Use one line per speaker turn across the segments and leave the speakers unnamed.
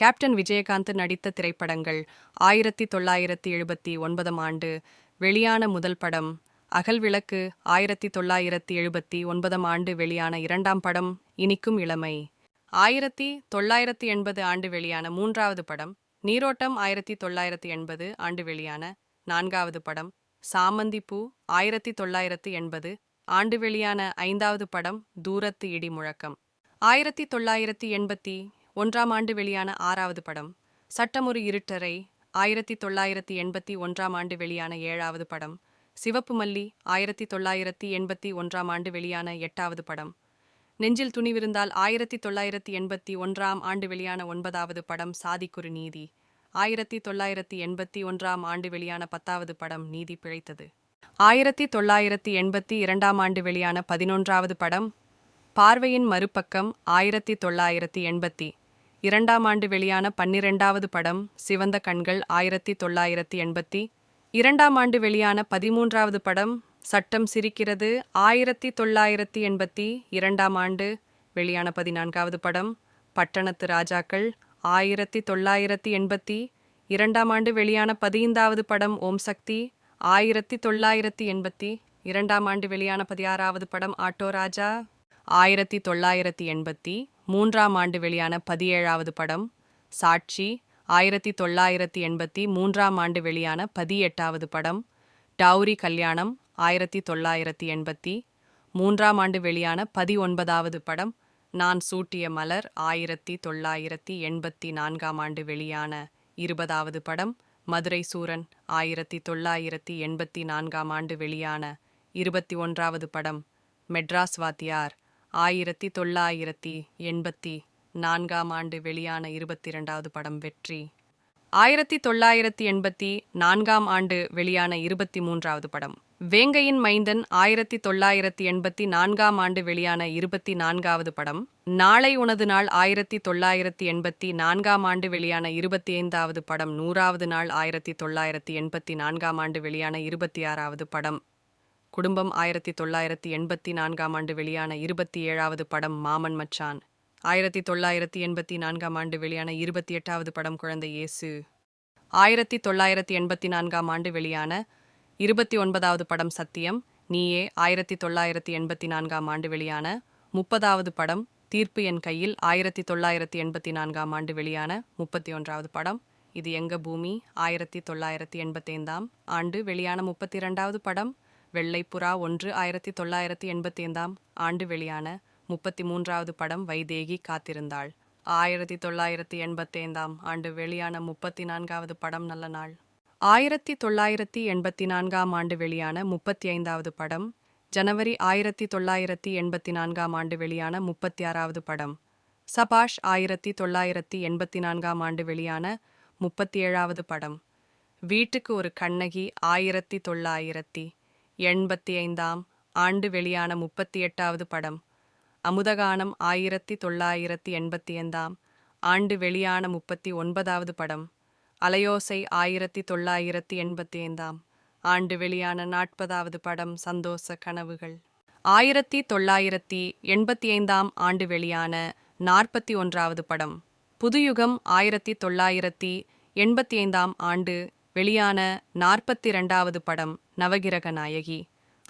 Captain Vijayakanth நடித்த திரைப்படங்கள் ஆயிரத்தி தொள்ளாயிரத்தி எழுபத்தி ஒன்பதாம் ஆண்டு வெளியான முதல் படம் அகல் விளக்கு ஆயிரத்தி தொள்ளாயிரத்தி எழுபத்தி ஒன்பதாம் ஆண்டு வெளியான இரண்டாம் படம் இனிக்கும் இளமை. ஆயிரத்தி தொள்ளாயிரத்தி எண்பது ஆண்டு வெளியான மூன்றாவது படம் நீரோட்டம் ஆயிரத்தி தொள்ளாயிரத்தி எண்பது ஆண்டு வெளியான நான்காவது படம் சாமந்தி பூ ஆயிரத்தி தொள்ளாயிரத்தி எண்பது ஆண்டு வெளியான ஐந்தாவது படம் தூரத்து இடி முழக்கம். ஆயிரத்தி தொள்ளாயிரத்தி எண்பத்தி ஒன்றாம் ஆண்டு வெளியான ஆறாவது படம். சட்டமொரு இருட்டரை ஆயிரத்தி தொள்ளாயிரத்தி எண்பத்தி ஒன்றாம் ஆண்டு வெளியான ஏழாவது படம். சிவப்பு மல்லி ஆயிரத்தி தொள்ளாயிரத்தி எண்பத்தி ஒன்றாம் ஆண்டு வெளியான எட்டாவது படம். நெஞ்சில் துணிவிருந்தால் ஆயிரத்தி தொள்ளாயிரத்தி எண்பத்தி ஒன்றாம் ஆண்டு வெளியான ஒன்பதாவது படம் சாதிக்குரு நீதி. ஆயிரத்தி தொள்ளாயிரத்தி எண்பத்தி ஒன்றாம் ஆண்டு வெளியான பத்தாவது படம் நீதி பிழைத்தது. ஆயிரத்தி தொள்ளாயிரத்தி எண்பத்தி இரண்டாம் ஆண்டு வெளியான பதினொன்றாவது படம் பார்வையின் மறுபக்கம் ஆயிரத்தி தொள்ளாயிரத்தி எண்பத்தி. இரண்டாம் ஆண்டு வெளியான பன்னிரெண்டாவது படம் சிவந்த கண்கள் ஆயிரத்தி தொள்ளாயிரத்தி எண்பத்தி. இரண்டாம் ஆண்டு வெளியான பதிமூன்றாவது படம் சட்டம் சிரிக்கிறது ஆயிரத்தி தொள்ளாயிரத்தி எண்பத்தி இரண்டாம் ஆண்டு வெளியான பதினான்காவது படம் பட்டணத்து ராஜாக்கள் ஆயிரத்தி தொள்ளாயிரத்தி எண்பத்தி. இரண்டாம் ஆண்டு வெளியான பதினைந்தாவது படம் ஓம் சக்தி ஆயிரத்தி தொள்ளாயிரத்தி எண்பத்தி. இரண்டாம் ஆண்டு வெளியான பதினாறாவது படம் ஆட்டோ ராஜா ஆயிரத்தி தொள்ளாயிரத்தி எண்பத்தி. மூன்றாம் ஆண்டு வெளியான பதினேழாவது படம் சாட்சி ஆயிரத்தி தொள்ளாயிரத்தி எண்பத்தி மூன்றாம் ஆண்டு வெளியான பதினெட்டாவது படம் டவுரி கல்யாணம் ஆயிரத்தி தொள்ளாயிரத்தி எண்பத்தி மூன்றாம் ஆண்டு வெளியான பதினொன்பதாவது படம் நான் சூட்டிய மலர் ஆயிரத்தி தொள்ளாயிரத்தி எண்பத்தி நான்காம் ஆண்டு வெளியான இருபதாவது படம் மதுரை சூரன் ஆயிரத்தி தொள்ளாயிரத்தி எண்பத்தி நான்காம் ஆண்டு வெளியான இருபத்தி ஒன்றாவது படம் மெட்ராஸ் வாத்தியார் ஆயிரத்தி தொள்ளாயிரத்தி எண்பத்தி நான்காம் ஆண்டு வெளியான இருபத்தி இரண்டாவது படம் வெற்றி. ஆயிரத்தி தொள்ளாயிரத்தி எண்பத்தி நான்காம் ஆண்டு வெளியான இருபத்தி மூன்றாவது படம். வேங்கையின் மைந்தன் ஆயிரத்தி தொள்ளாயிரத்தி எண்பத்தி நான்காம் ஆண்டு வெளியான இருபத்தி நான்காவது படம். நாளை உனது நாள் ஆயிரத்தி தொள்ளாயிரத்தி எண்பத்தி நான்காம் ஆண்டு வெளியான இருபத்தி ஐந்தாவது படம். நூறாவது நாள் ஆயிரத்தி தொள்ளாயிரத்தி எண்பத்தி நான்காம் ஆண்டு வெளியான இருபத்தி ஆறாவது படம். குடும்பம் ஆயிரத்தி தொள்ளாயிரத்தி எண்பத்தி நான்காம் ஆண்டு வெளியான இருபத்தி ஏழாவது படம் மாமன் மச்சான். ஆயிரத்தி தொள்ளாயிரத்தி எண்பத்தி நான்காம் ஆண்டு வெளியான இருபத்தி எட்டாவது படம் குழந்தை இயேசு. ஆயிரத்தி தொள்ளாயிரத்தி எண்பத்தி நான்காம் ஆண்டு வெளியான இருபத்தி ஒன்பதாவது படம் சத்தியம். நீயே ஆயிரத்தி தொள்ளாயிரத்தி எண்பத்தி நான்காம் ஆண்டு வெளியான முப்பதாவது படம் தீர்ப்பு என் கையில். ஆயிரத்தி தொள்ளாயிரத்தி எண்பத்தி நான்காம் ஆண்டு வெளியான முப்பத்தி ஒன்றாவது படம் இது எங்க பூமி? ஆயிரத்தி தொள்ளாயிரத்தி எண்பத்தைந்தாம் ஆண்டு வெளியான முப்பத்தி இரண்டாவது படம் வெள்ளைப்புறா ஒன்று ஆயிரத்தி தொள்ளாயிரத்தி எண்பத்தி ஐந்தாம் ஆண்டு வெளியான முப்பத்தி மூன்றாவது படம் வைதேகி காத்திருந்தாள். ஆயிரத்தி தொள்ளாயிரத்தி எண்பத்தைந்தாம் ஆண்டு வெளியான முப்பத்தி நான்காவது படம் நல்ல நாள். ஆயிரத்தி தொள்ளாயிரத்தி எண்பத்தி நான்காம் ஆண்டு வெளியான முப்பத்தி ஐந்தாவது படம் ஜனவரி ஆயிரத்தி தொள்ளாயிரத்தி எண்பத்தி நான்காம் ஆண்டு வெளியான முப்பத்தி ஆறாவது படம். சபாஷ் ஆயிரத்தி தொள்ளாயிரத்தி எண்பத்தி நான்காம் ஆண்டு வெளியான முப்பத்தி ஏழாவது படம். வீட்டுக்கு ஒரு கண்ணகி ஆயிரத்தி தொள்ளாயிரத்தி எண்பத்தி ஐந்தாம் ஆண்டு வெளியான முப்பத்தி எட்டாவது படம். அமுதகானம் ஆயிரத்தி தொள்ளாயிரத்தி எண்பத்தி ஐந்தாம் ஆண்டு வெளியான முப்பத்தி ஒன்பதாவது படம். அலையோசை ஆயிரத்தி தொள்ளாயிரத்தி எண்பத்தி ஐந்தாம் ஆண்டு வெளியான நாற்பதாவது படம் சந்தோஷ கனவுகள். ஆயிரத்தி தொள்ளாயிரத்தி எண்பத்தி ஐந்தாம் ஆண்டு வெளியான நாற்பத்தி ஒன்றாவது படம். புதுயுகம் ஆயிரத்தி தொள்ளாயிரத்தி எண்பத்தி ஐந்தாம் ஆண்டு வெளியான நாற்பத்தி ரெண்டாவது படம். நவகிரக நாயகி.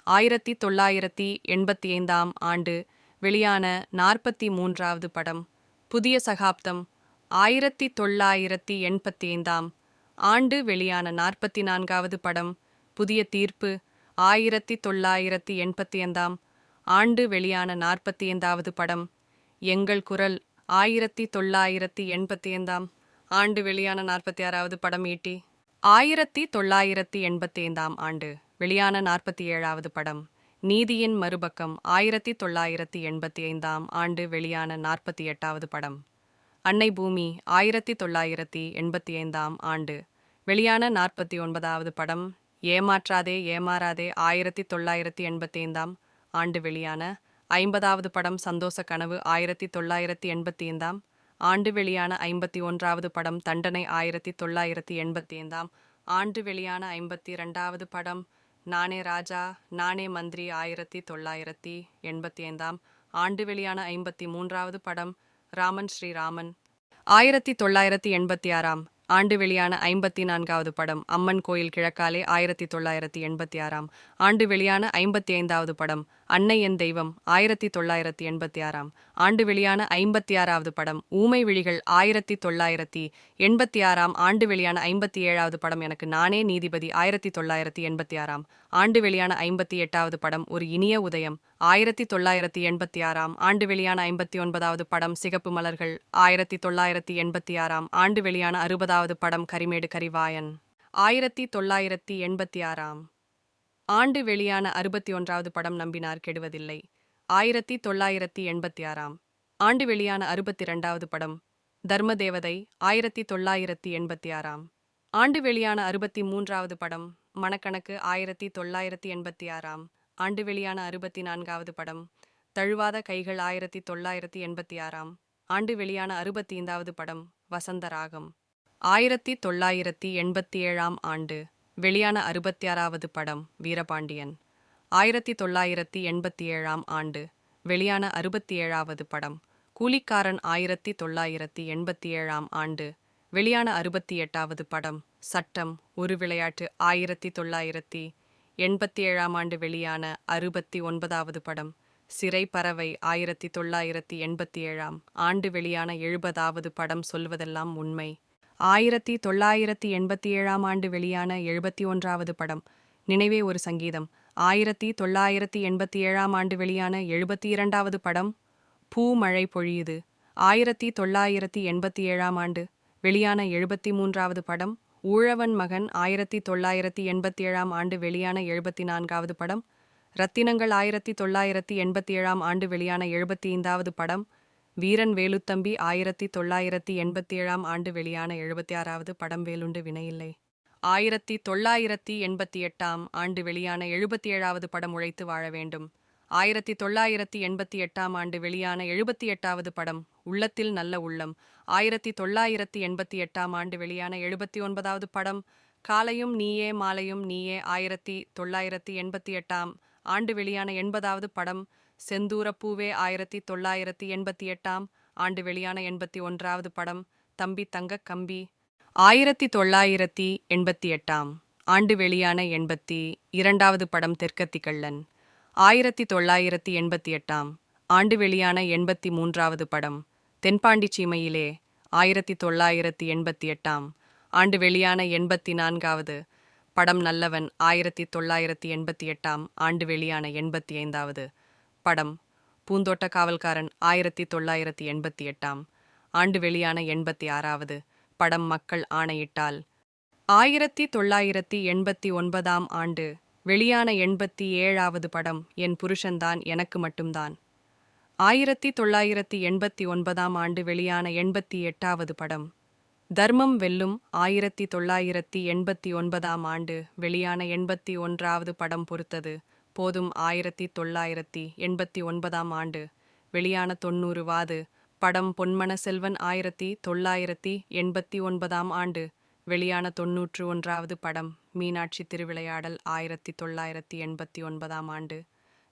ஆயிரத்தி தொள்ளாயிரத்தி எண்பத்தி ஐந்தாம் ஆண்டு வெளியான நாற்பத்தி மூன்றாவது படம் புதிய சகாப்தம் ஆயிரத்தி தொள்ளாயிரத்தி எண்பத்தி ஐந்தாம் ஆண்டு வெளியான நாற்பத்தி நான்காவது படம் புதிய தீர்ப்பு ஆயிரத்தி தொள்ளாயிரத்தி எண்பத்தி ஐந்தாம் ஆண்டு வெளியான நாற்பத்தி ஐந்தாவது படம் எங்கள் குரல் ஆயிரத்தி தொள்ளாயிரத்தி எண்பத்தி ஐந்தாம் ஆண்டு வெளியான நாற்பத்தி ஆறாவது படம் ஈட்டி. ஆயிரத்தி தொள்ளாயிரத்தி எண்பத்தி ஐந்தாம் ஆண்டு வெளியான நாற்பத்தி ஏழாவது படம் நீதியின் மறுபக்கம் ஆயிரத்தி தொள்ளாயிரத்தி எண்பத்தி ஐந்தாம் ஆண்டு வெளியான நாற்பத்தி எட்டாவது படம். அன்னை பூமி ஆயிரத்தி தொள்ளாயிரத்தி எண்பத்தி ஐந்தாம் ஆண்டு வெளியான நாற்பத்தி ஒன்பதாவது படம் ஏமாற்றாதே ஏமாறாதே ஆயிரத்தி தொள்ளாயிரத்தி எண்பத்தி ஐந்தாம் ஆண்டு வெளியான ஐம்பதாவது படம் சந்தோஷ கனவு ஆயிரத்தி தொள்ளாயிரத்தி எண்பத்தி ஐந்தாம் ஆண்டு வெளியான ஐம்பத்தி ஒன்றாவது படம் தண்டனை ஆயிரத்தி தொள்ளாயிரத்தி எண்பத்தி ஐந்தாம். ஆண்டு வெளியான ஐம்பத்தி ரெண்டாவது படம் நானே ராஜா நானே மந்திரி ஆயிரத்தி தொள்ளாயிரத்தி எண்பத்தி ஐந்தாம். ஆண்டு வெளியான ஐம்பத்தி மூன்றாவது படம் ராமன் ஸ்ரீராமன். ஆயிரத்தி தொள்ளாயிரத்தி எண்பத்தி ஆறாம். ஆண்டு வெளியான ஐம்பத்தி நான்காவது படம் அம்மன் கோயில் கிழக்காலே ஆயிரத்தி தொள்ளாயிரத்தி எண்பத்தி ஆறாம். ஆண்டு வெளியான ஐம்பத்தி ஐந்தாவது படம் அன்னை என் தெய்வம் ஆயிரத்தி தொள்ளாயிரத்தி எண்பத்தி ஆறாம் ஆண்டு வெளியான ஐம்பத்தி ஆறாவது படம் ஊமை விழிகள் ஆயிரத்தி தொள்ளாயிரத்தி எண்பத்தி ஆறாம் ஆண்டு வெளியான ஐம்பத்தி ஏழாவது படம் எனக்கு நானே நீதிபதி ஆயிரத்தி தொள்ளாயிரத்தி எண்பத்தி ஆறாம் ஆண்டு வெளியான ஐம்பத்தி எட்டாவது படம் ஒரு இனிய உதயம் ஆயிரத்தி தொள்ளாயிரத்தி எண்பத்தி ஆறாம் ஆண்டு வெளியான ஐம்பத்தி ஒன்பதாவது படம் சிகப்பு மலர்கள் ஆயிரத்தி தொள்ளாயிரத்தி எண்பத்தி ஆறாம் ஆண்டு வெளியான அறுபதாவது படம் கரிமேடு கரிவாயன் ஆயிரத்தி தொள்ளாயிரத்தி எண்பத்தி ஆறாம் ஆண்டு வெளியான அறுபத்தி ஒன்றாவது படம் நம்பினார் கெடுவதில்லை. ஆயிரத்தி தொள்ளாயிரத்தி எண்பத்தி ஆறாம் ஆண்டு வெளியான அறுபத்தி இரண்டாவது படம் தர்மதேவதை ஆயிரத்தி தொள்ளாயிரத்தி எண்பத்தி ஆறாம் ஆண்டு வெளியான அறுபத்தி மூன்றாவது படம் மணக்கணக்கு ஆயிரத்தி தொள்ளாயிரத்தி எண்பத்தி ஆறாம் ஆண்டு வெளியான அறுபத்தி நான்காவது படம் தழுவாத கைகள் ஆயிரத்தி தொள்ளாயிரத்தி எண்பத்தி ஆறாம் ஆண்டு வெளியான அறுபத்தி ஐந்தாவது படம் வசந்த ராகம். ஆயிரத்தி தொள்ளாயிரத்தி எண்பத்தி ஏழாம் ஆண்டு. வெளியான அறுபத்தி ஆறாவது படம் வீரபாண்டியன். ஆயிரத்தி தொள்ளாயிரத்தி எண்பத்தி ஏழாம் ஆண்டு வெளியான அறுபத்தி ஏழாவது படம் கூலிக்காரன் ஆயிரத்தி தொள்ளாயிரத்தி எண்பத்தி ஏழாம் ஆண்டு வெளியான அறுபத்தி எட்டாவது படம் சட்டம் ஒரு விளையாட்டு ஆயிரத்தி தொள்ளாயிரத்தி எண்பத்தி ஏழாம் ஆண்டு வெளியான அறுபத்தி ஒன்பதாவது படம் சிறை பறவை ஆயிரத்தி தொள்ளாயிரத்தி எண்பத்தி ஏழாம் ஆண்டு வெளியான எழுபதாவது படம் சொல்வதெல்லாம் உண்மை. ஆயிரத்தி தொள்ளாயிரத்தி எண்பத்தி ஏழாம் ஆண்டு வெளியான எழுபத்தி ஒன்றாவது படம். நினைவே ஒரு சங்கீதம். ஆயிரத்தி தொள்ளாயிரத்தி எண்பத்தி ஏழாம் ஆண்டு வெளியான எழுபத்தி இரண்டாவது படம் பூ மழை பொழியுது. ஆயிரத்தி தொள்ளாயிரத்தி எண்பத்தி ஏழாம் ஆண்டு வெளியான எழுபத்தி மூன்றாவது படம் ஊழவன் மகன் ஆயிரத்தி தொள்ளாயிரத்தி எண்பத்தி ஏழாம் ஆண்டு வெளியான எழுபத்தி நான்காவது படம் ரத்தினங்கள் ஆயிரத்தி தொள்ளாயிரத்தி எண்பத்தி ஏழாம் ஆண்டு வெளியான எழுபத்தி ஐந்தாவது படம் வீரன் வேலுத்தம்பி ஆயிரத்தி தொள்ளாயிரத்தி எண்பத்தி ஏழாம் ஆண்டு வெளியான எழுபத்தி ஆறாவது படம் வேலுண்டு வினையில்லை. ஆயிரத்தி தொள்ளாயிரத்தி எண்பத்தி எட்டாம் ஆண்டு வெளியான எழுபத்தி ஏழாவது படம் உழைத்து வாழ வேண்டும். ஆயிரத்தி தொள்ளாயிரத்தி எண்பத்தி எட்டாம் ஆண்டு வெளியான எழுபத்தி எட்டாவது படம் உள்ளத்தில் நல்ல உள்ளம். ஆயிரத்தி தொள்ளாயிரத்தி எண்பத்தி எட்டாம் ஆண்டு வெளியான எழுபத்தி ஒன்பதாவது படம் காலையும் நீயே மாலையும் நீயே ஆயிரத்தி தொள்ளாயிரத்தி எண்பத்தி எட்டாம் ஆண்டு வெளியான எண்பதாவது படம் செந்தூரப்பூவே ஆயிரத்தி தொள்ளாயிரத்தி எண்பத்தி எட்டாம் ஆண்டு வெளியான எண்பத்தி ஒன்றாவது படம் தம்பி தங்க கம்பி ஆயிரத்தி தொள்ளாயிரத்தி எண்பத்தி எட்டாம் ஆண்டு வெளியான எண்பத்தி இரண்டாவது படம் தெற்கத்தி கள்ளன் ஆயிரத்தி தொள்ளாயிரத்தி எண்பத்தி எட்டாம் ஆண்டு வெளியான எண்பத்தி மூன்றாவது படம் தென்பாண்டி சீமையிலே ஆயிரத்தி தொள்ளாயிரத்தி எண்பத்தி எட்டாம் ஆண்டு வெளியான எண்பத்தி நான்காவது படம் நல்லவன் ஆயிரத்தி தொள்ளாயிரத்தி எண்பத்தி எட்டாம் ஆண்டு வெளியான எண்பத்தி ஐந்தாவது படம் பூந்தோட்ட காவல்காரன் ஆயிரத்தி தொள்ளாயிரத்தி எண்பத்தி எட்டாம் ஆண்டு வெளியான எண்பத்தி ஆறாவது படம் மக்கள் ஆணையிட்டால். ஆயிரத்தி தொள்ளாயிரத்தி எண்பத்தி ஒன்பதாம் ஆண்டு வெளியான எண்பத்தி ஏழாவது படம் என் புருஷன்தான் எனக்கு மட்டும்தான். ஆயிரத்தி தொள்ளாயிரத்தி எண்பத்தி ஒன்பதாம் ஆண்டு வெளியான எண்பத்தி எட்டாவது படம் தர்மம் வெல்லும் ஆயிரத்தி தொள்ளாயிரத்தி எண்பத்தி ஒன்பதாம் ஆண்டு வெளியான எண்பத்தி ஒன்றாவது படம் பொறுத்தது. போதும் ஆயிரத்தி தொள்ளாயிரத்தி எண்பத்தி ஒன்பதாம் ஆண்டு. வெளியான தொன்னூறு வாது. படம் பொன்மன செல்வன் ஆயிரத்தி தொள்ளாயிரத்தி எண்பத்தி ஒன்பதாம் ஆண்டு. வெளியான தொன்னூற்று ஒன்றாவது படம் மீனாட்சி திருவிளையாடல் ஆயிரத்தி தொள்ளாயிரத்தி எண்பத்தி ஒன்பதாம் ஆண்டு.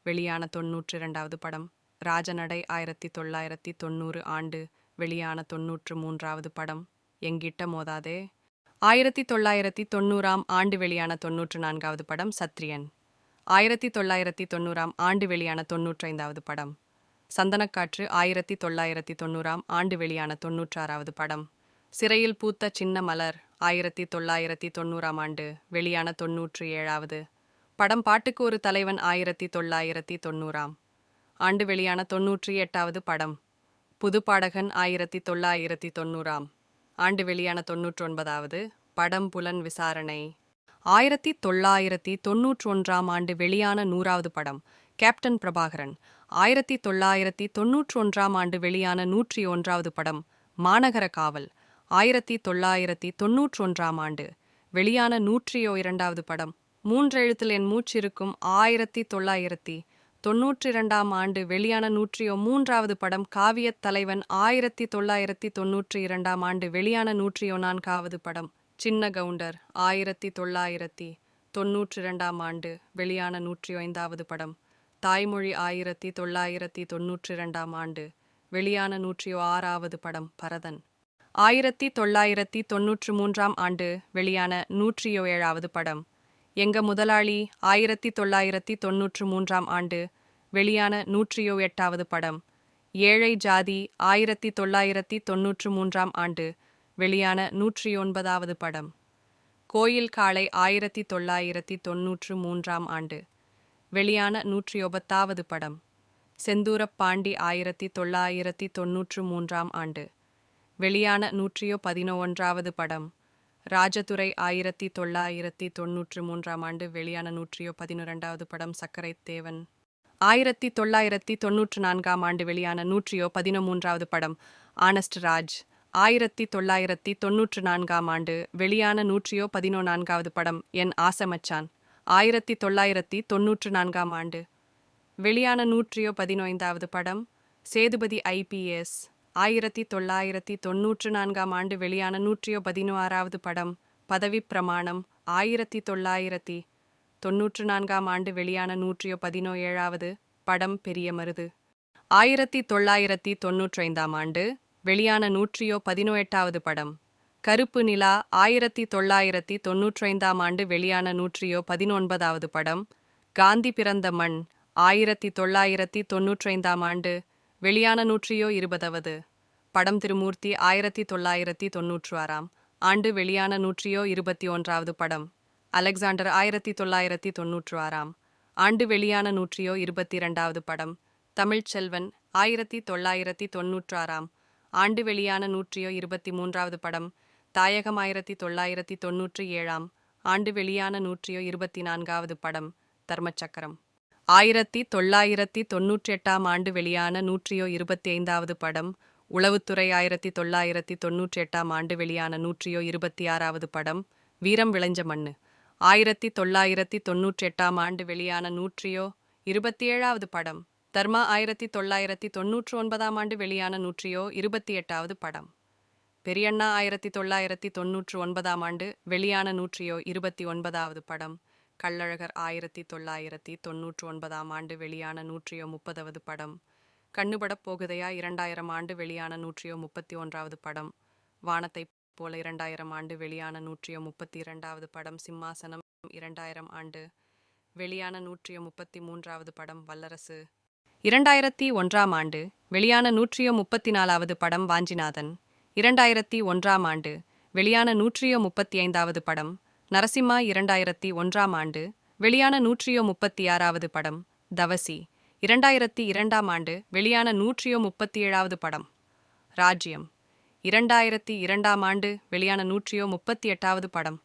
வெளியான தொன்னூற்று இரண்டாவது படம் ராஜநடை ஆயிரத்தி தொள்ளாயிரத்தி தொண்ணூறு ஆண்டு. வெளியான தொன்னூற்று மூன்றாவது படம் எங்கிட்ட மோதாதே. ஆயிரத்தி தொள்ளாயிரத்தி தொண்ணூறாம் ஆண்டு வெளியான தொன்னூற்று நான்காவது படம் சத்ரியன். ஆயிரத்தி தொள்ளாயிரத்தி தொண்ணூறாம் ஆண்டு வெளியான தொன்னூற்றைந்தாவது படம். சந்தனக்காற்று ஆயிரத்தி தொள்ளாயிரத்தி தொண்ணூறாம் ஆண்டு வெளியான தொன்னூற்றாறாவது படம். சிறையில் பூத்த சின்ன மலர் ஆயிரத்தி தொள்ளாயிரத்தி தொண்ணூறாம் ஆண்டு வெளியான தொன்னூற்று ஏழாவது படம் பாட்டுக்கு ஒரு தலைவன் ஆயிரத்தி தொள்ளாயிரத்தி தொண்ணூறாம் ஆண்டு வெளியான தொன்னூற்றி எட்டாவது படம். புதுப்பாடகன் ஆயிரத்தி தொள்ளாயிரத்தி தொண்ணூறாம் ஆண்டு வெளியான தொன்னூற்றொன்பதாவது படம் புலன் விசாரணை. ஆயிரத்தி தொள்ளாயிரத்தி தொன்னூற்றி ஒன்றாம் ஆண்டு வெளியான நூறாவது படம் கேப்டன் பிரபாகரன். ஆயிரத்தி தொள்ளாயிரத்தி தொன்னூற்றி ஒன்றாம் ஆண்டு வெளியான நூற்றி ஒன்றாவது படம் மாநகர காவல். ஆயிரத்தி தொள்ளாயிரத்தி தொன்னூற்றி ஒன்றாம் ஆண்டு வெளியான நூற்றியோ இரண்டாவது படம் மூன்றெழுத்தில் என் மூச்சிருக்கும் ஆயிரத்தி தொள்ளாயிரத்தி தொன்னூற்றி இரண்டாம் ஆண்டு வெளியான நூற்றியோ மூன்றாவது படம் காவியத் தலைவன் ஆயிரத்தி தொள்ளாயிரத்தி தொன்னூற்றி இரண்டாம் ஆண்டு வெளியான நூற்றியோ நான்காவது படம். சின்ன கவுண்டர் ஆயிரத்தி தொள்ளாயிரத்தி தொன்னூற்றி ரெண்டாம் ஆண்டு வெளியான நூற்றி ஐந்தாவது படம். தாய்மொழி ஆயிரத்தி தொள்ளாயிரத்தி தொன்னூற்றி இரண்டாம் ஆண்டு வெளியான நூற்றி ஆறாவது படம் பரதன். ஆயிரத்தி தொள்ளாயிரத்தி தொன்னூற்றி மூன்றாம் ஆண்டு வெளியான நூற்றியோ ஏழாவது படம். எங்க முதலாளி ஆயிரத்தி தொள்ளாயிரத்தி தொன்னூற்றி மூன்றாம் ஆண்டு வெளியான நூற்றியோ எட்டாவது படம். ஏழை ஜாதி ஆயிரத்தி தொள்ளாயிரத்தி தொன்னூற்று மூன்றாம் ஆண்டு வெளியான நூற்றி ஒன்பதாவது படம். கோயில் காளை ஆயிரத்தி தொள்ளாயிரத்தி தொன்னூற்று மூன்றாம் ஆண்டு. வெளியான நூற்றி ஒபத்தாவது படம். செந்தூரப்பாண்டி ஆயிரத்தி தொள்ளாயிரத்தி தொன்னூற்று மூன்றாம் ஆண்டு. வெளியான நூற்றியோ பதினொன்றாவது படம். ராஜதுரை ஆயிரத்தி தொள்ளாயிரத்தி தொன்னூற்று மூன்றாம் ஆண்டு வெளியான நூற்றியோ பதினொன்றாவது படம் சக்கரை தேவன் ஆயிரத்தி தொள்ளாயிரத்தி தொன்னூற்று நான்காம் ஆண்டு வெளியான நூற்றியோ பதினமூன்றாவது படம். ஆனஸ்ட் ராஜ். ஆயிரத்தி தொள்ளாயிரத்தி தொன்னூற்று நான்காம் ஆண்டு வெளியான நூற்றியோ பதினொன்றாவது படம் என் ஆசமச்சான். ஆயிரத்தி தொள்ளாயிரத்தி தொன்னூற்று நான்காம் ஆண்டு வெளியான நூற்றியோ பதினைந்தாவது படம் சேதுபதி ஐபிஎஸ் ஆயிரத்தி தொள்ளாயிரத்தி தொன்னூற்று நான்காம் ஆண்டு வெளியான நூற்றியோ பதினாறாவது படம் பதவி பிரமாணம். ஆயிரத்தி தொள்ளாயிரத்தி தொன்னூற்று நான்காம் ஆண்டு வெளியான நூற்றியோ பதினோஏழாவது படம் பெரிய மருது. ஆயிரத்தி தொள்ளாயிரத்தி தொன்னூற்றைந்தாம் ஆண்டு வெளியான நூற்றியோ பதினெட்டாவது படம். கருப்பு நிலா ஆயிரத்தி தொள்ளாயிரத்தி தொன்னூற்றைந்தாம் ஆண்டு வெளியான நூற்றியோ பதினொன்பதாவது படம். காந்தி பிறந்த மண் ஆயிரத்தி தொள்ளாயிரத்தி தொன்னூற்றைந்தாம் ஆண்டு வெளியான நூற்றியோ இருபதாவது. படம் திருமூர்த்தி ஆயிரத்தி தொள்ளாயிரத்தி தொன்னூற்று ஆறாம் ஆண்டு வெளியான நூற்றியோ இருபத்தி ஒன்றாவது படம். அலெக்சாண்டர் ஆயிரத்தி தொள்ளாயிரத்தி தொன்னூற்று ஆறாம் ஆண்டு வெளியான நூற்றியோ இருபத்தி இரண்டாவது படம். தமிழ்ச்செல்வன் ஆயிரத்தி தொள்ளாயிரத்தி தொன்னூற்று ஆறாம் ஆண்டு வெளியான நூற்றியோ இருபத்தி மூன்றாவது படம் தாயகம் ஆயிரத்தி தொள்ளாயிரத்தி தொன்னூற்றி ஏழாம் ஆண்டு வெளியான நூற்றியோ இருபத்தி நான்காவது படம் தர்மச்சக்கரம். ஆயிரத்தி தொள்ளாயிரத்தி தொன்னூற்றி எட்டாம் ஆண்டு வெளியான நூற்றியோ இருபத்தி ஐந்தாவது படம் உளவுத்துறை ஆயிரத்தி தொள்ளாயிரத்தி தொன்னூற்றி எட்டாம் ஆண்டு வெளியான நூற்றியோ இருபத்தி ஆறாவது படம் வீரம் விளைஞ்ச மண்ணு. ஆயிரத்தி தொள்ளாயிரத்தி தொன்னூற்றி எட்டாம் ஆண்டு வெளியான நூற்றியோ இருபத்தி ஏழாவது படம் தர்மா ஆயிரத்தி தொள்ளாயிரத்தி தொன்னூற்று ஒன்பதாம் ஆண்டு வெளியான நூற்றியோ இருபத்தி எட்டாவது படம். பெரியண்ணா ஆயிரத்தி தொள்ளாயிரத்தி தொன்னூற்று ஒன்பதாம் ஆண்டு வெளியான நூற்றியோ இருபத்தி ஒன்பதாவது படம். கள்ளழகர் ஆயிரத்தி தொள்ளாயிரத்தி தொன்னூற்று ஒன்பதாம் ஆண்டு வெளியான நூற்றியோ முப்பதாவது படம். கண்ணுபடப் போகுதையா இரண்டாயிரம் ஆண்டு வெளியான நூற்றியோ முப்பத்தி ஒன்றாவது படம். வானத்தை போல இரண்டாயிரம் ஆண்டு வெளியான நூற்றியோ முப்பத்தி இரண்டாவது படம். சிம்மாசனம் இரண்டாயிரம் ஆண்டு வெளியான நூற்றியோ முப்பத்தி மூன்றாவது படம். வல்லரசு இரண்டாயிரத்தி ஒன்றாம் ஆண்டு வெளியான நூற்றியோ முப்பத்தி நாலாவது படம் வாஞ்சிநாதன். இரண்டாயிரத்தி ஒன்றாம் ஆண்டு வெளியான நூற்றியோ முப்பத்தி ஐந்தாவது படம் நரசிம்மா. இரண்டாயிரத்தி ஒன்றாம் ஆண்டு வெளியான நூற்றியோ முப்பத்தி ஆறாவது படம் தவசி. இரண்டாயிரத்தி இரண்டாம் ஆண்டு வெளியான நூற்றியோ முப்பத்தி ஏழாவது படம் ராஜ்யம். இரண்டாயிரத்தி இரண்டாம் ஆண்டு வெளியான நூற்றியோ முப்பத்தி எட்டாவது படம்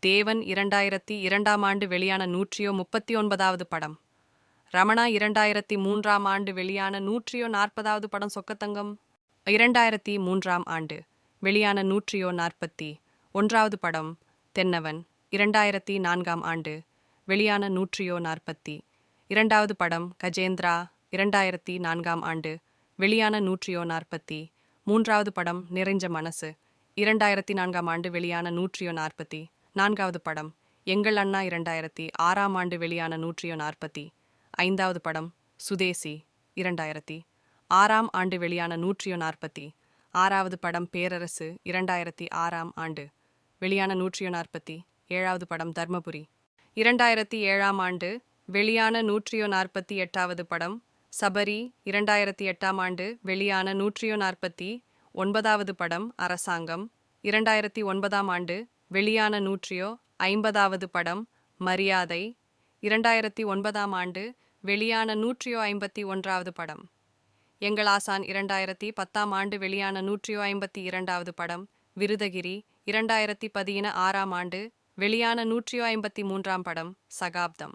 தேவன். இரண்டாயிரத்தி இரண்டாம் ஆண்டு வெளியான நூற்றியோ முப்பத்தி ஒன்பதாவது படம் ரமணா இரண்டாயிரத்தி மூன்றாம் ஆண்டு வெளியான நூற்றியோ நாற்பதாவது படம் சொக்கத்தங்கம். இரண்டாயிரத்தி மூன்றாம் ஆண்டு வெளியான நூற்றியோ நாற்பத்தி ஒன்றாவது படம் தென்னவன். இரண்டாயிரத்தி நான்காம் ஆண்டு வெளியான நூற்றியோ நாற்பத்தி இரண்டாவது படம் கஜேந்திரா. இரண்டாயிரத்தி நான்காம் ஆண்டு வெளியான நூற்றியோ நாற்பத்தி மூன்றாவது படம் நிறைஞ்ச மனசு. இரண்டாயிரத்தி நான்காம் ஆண்டு வெளியான நூற்றியோ நாற்பத்தி நான்காவது படம் எங்கள் அண்ணா. இரண்டாயிரத்தி ஆறாம் ஆண்டு வெளியான நூற்றியோ நாற்பத்தி ஐந்தாவது படம் சுதேசி இரண்டாயிரத்தி. ஆறாம் ஆண்டு வெளியான நூற்றியோ நாற்பத்தி ஆறாவது படம் பேரரசு இரண்டாயிரத்தி ஆறாம் ஆண்டு. வெளியான நூற்றியோ நாற்பத்தி ஏழாவது படம் தர்மபுரி. இரண்டாயிரத்தி ஏழாம் ஆண்டு வெளியான நூற்றியோ நாற்பத்தி எட்டாவது படம் சபரி இரண்டாயிரத்தி எட்டாம் ஆண்டு வெளியான நூற்றியோ நாற்பத்தி ஒன்பதாவது படம் அரசாங்கம். இரண்டாயிரத்தி ஒன்பதாம் ஆண்டு வெளியான நூற்றியோ ஐம்பதாவது படம் மரியாதை. இரண்டாயிரத்தி ஒன்பதாம் ஆண்டு வெளியான நூற்றியோ ஐம்பத்தி ஒன்றாவது படம். எங்கள் ஆசான் இரண்டாயிரத்தி பத்தாம் ஆண்டு வெளியான நூற்றியோ ஐம்பத்தி இரண்டாவது படம் விருதகிரி இரண்டாயிரத்தி பதின ஆறாம் ஆண்டு வெளியான நூற்றியோ ஐம்பத்தி மூன்றாம் படம் சகாப்தம்.